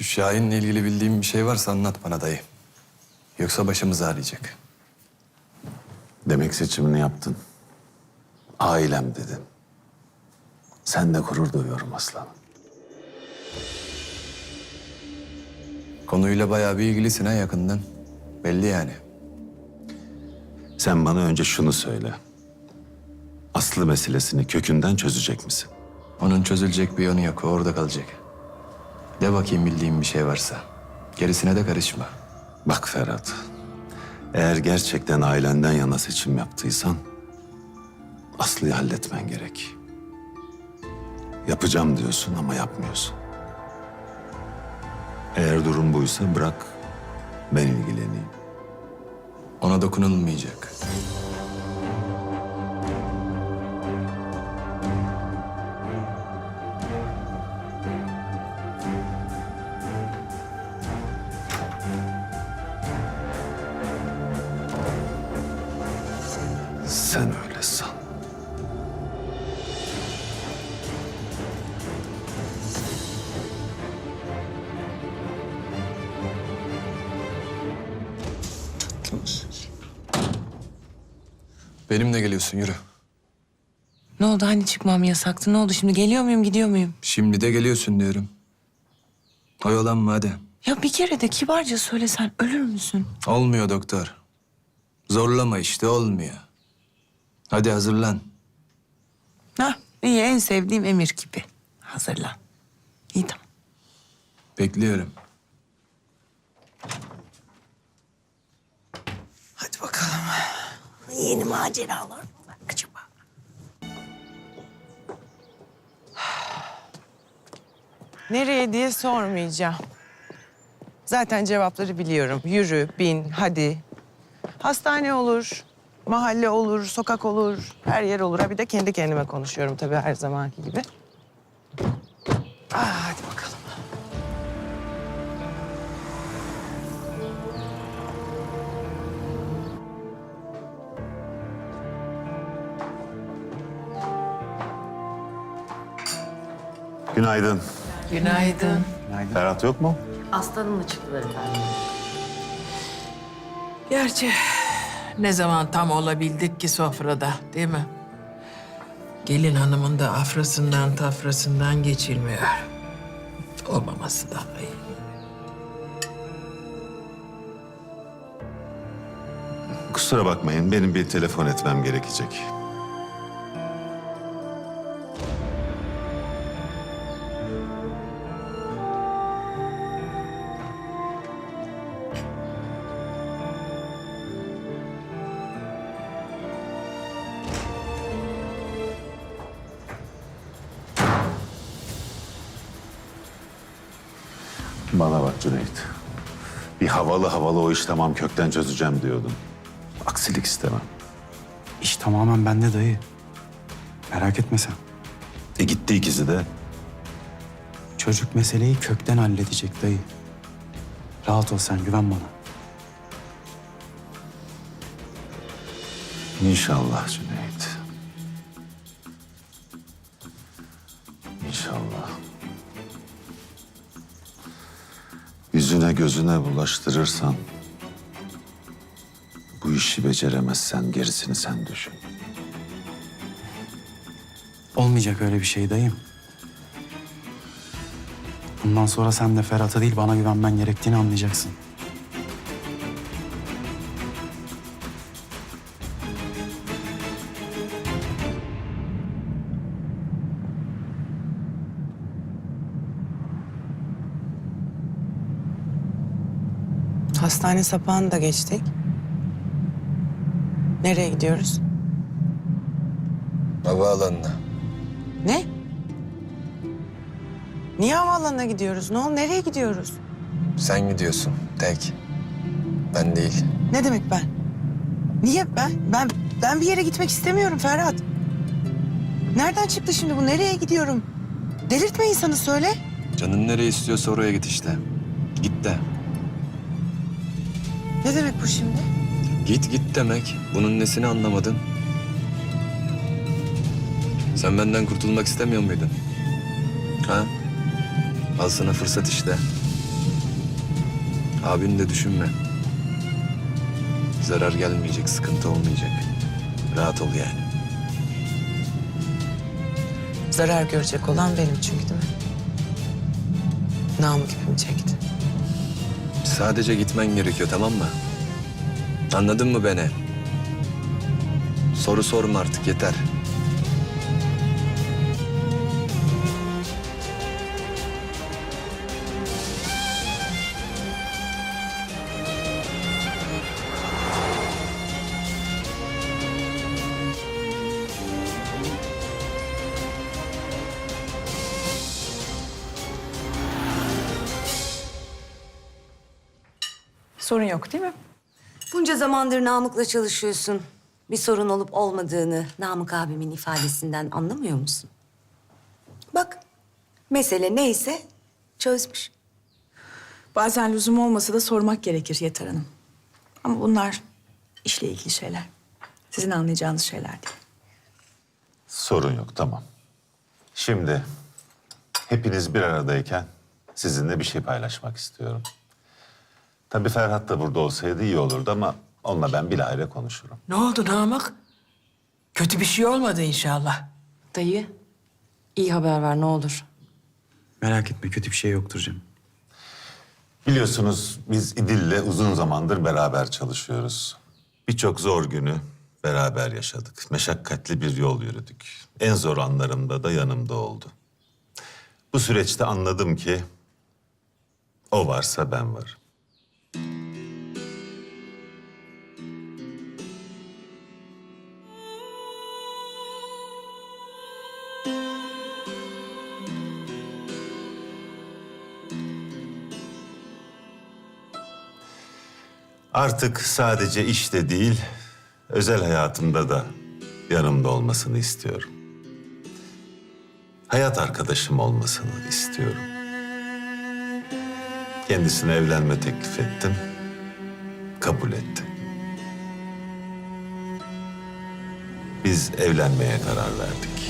Şu Şahin'le ilgili bildiğin bir şey varsa anlat bana dayı. Yoksa başımız ağrıyacak. Demek seçimini yaptın. Ailem dedin. Sen de gurur duyuyorum aslanım. Konuyla bayağı bir ilgilisin ha yakından. Belli yani. Sen bana önce şunu söyle. Aslı meselesini kökünden çözecek misin? Onun çözülecek bir yanı yok. Orada kalacak. De bakayım bildiğin bir şey varsa. Gerisine de karışma. Bak Ferhat, eğer gerçekten ailenden yana seçim yaptıysan Aslı'yı halletmen gerek. Yapacağım diyorsun ama yapmıyorsun. Eğer durum buysa bırak ben ilgileneyim. Ona dokunulmayacak. Benimle geliyorsun yürü. Ne oldu hani çıkmam yasaktı? Ne oldu şimdi geliyor muyum gidiyor muyum? Şimdi de geliyorsun diyorum. Oyalanma hadi. Ya bir kere de kibarca söylesen ölür müsün? Olmuyor doktor. Zorlama işte olmuyor. Hadi hazırlan. Ha iyi en sevdiğim emir gibi. Hazırlan. İyi tamam. Bekliyorum. Hadi bakalım. Yeni maceralar mı acaba? Nereye diye sormayacağım. Zaten cevapları biliyorum. Yürü, bin, hadi. Hastane olur, mahalle olur, sokak olur, her yer olur. Ha bir de kendi kendime konuşuyorum tabii her zamanki gibi. Aa, hadi bakalım. Günaydın. Günaydın. Ferhat yok mu? Aslanımla çıktılar efendim. Gerçi ne zaman tam olabildik ki sofrada değil mi? Gelin hanımın da afrasından tafrasından geçilmiyor. Olmaması daha iyi. Kusura bakmayın benim bir telefon etmem gerekecek. Bana bak Cüneyt. Bir havalı havalı o iş tamam kökten çözeceğim diyordun. Aksilik istemem. İş tamamen bende dayı. Merak etme sen. E gitti ikisi de. Çocuk meseleyi kökten halledecek dayı. Rahat ol sen güven bana. İnşallah Cüneyt. Yüzüne gözüne bulaştırırsan... ...bu işi beceremezsen gerisini sen düşün. Olmayacak öyle bir şey dayım. Bundan sonra sen de Ferhat'a değil bana güvenmen gerektiğini anlayacaksın. Hastane sapağını da geçtik. Nereye gidiyoruz? Havaalanına. Ne? Niye havaalanına gidiyoruz? Ne oldu? Nereye gidiyoruz? Sen gidiyorsun tek. Ben değil. Ne demek ben? Niye ben? Ben ben bir yere gitmek istemiyorum Ferhat. Nereden çıktı şimdi bu? Nereye gidiyorum? Delirtme insanı söyle. Canın nereye istiyorsa oraya git işte. Git de. Ne demek bu şimdi? Git git demek. Bunun nesini anlamadın? Sen benden kurtulmak istemiyor muydun? Ha? Al sana fırsat işte. Abini de düşünme. Zarar gelmeyecek, sıkıntı olmayacak. Rahat ol yani. Zarar görecek olan benim çünkü değil mi? Namık ipimi çekti. Sadece gitmen gerekiyor tamam mı? Anladın mı beni? Soru sorma artık yeter. Sorun yok değil mi? Bunca zamandır Namık'la çalışıyorsun. Bir sorun olup olmadığını Namık abimin ifadesinden anlamıyor musun? Bak, mesele neyse çözmüş. Bazen lüzum olmasa da sormak gerekir Yeter Hanım. Ama bunlar işle ilgili şeyler. Sizin anlayacağınız şeyler değil. Sorun yok tamam. Şimdi hepiniz bir aradayken sizinle bir şey paylaşmak istiyorum. Tabii Ferhat da burada olsaydı iyi olurdu ama onunla ben bilahare konuşurum. Ne oldu Namık? Kötü bir şey olmadı inşallah. Dayı, iyi haber ver ne olur. Merak etme kötü bir şey yoktur canım. Biliyorsunuz biz İdil'le uzun zamandır beraber çalışıyoruz. Birçok zor günü beraber yaşadık. Meşakkatli bir yol yürüdük. En zor anlarımda da yanımda oldu. Bu süreçte anladım ki o varsa ben varım. Artık sadece işte değil, özel hayatımda da yanımda olmasını istiyorum. Hayat arkadaşım olmasını istiyorum. Kendisine evlenme teklif ettim. Kabul etti. Biz evlenmeye karar verdik.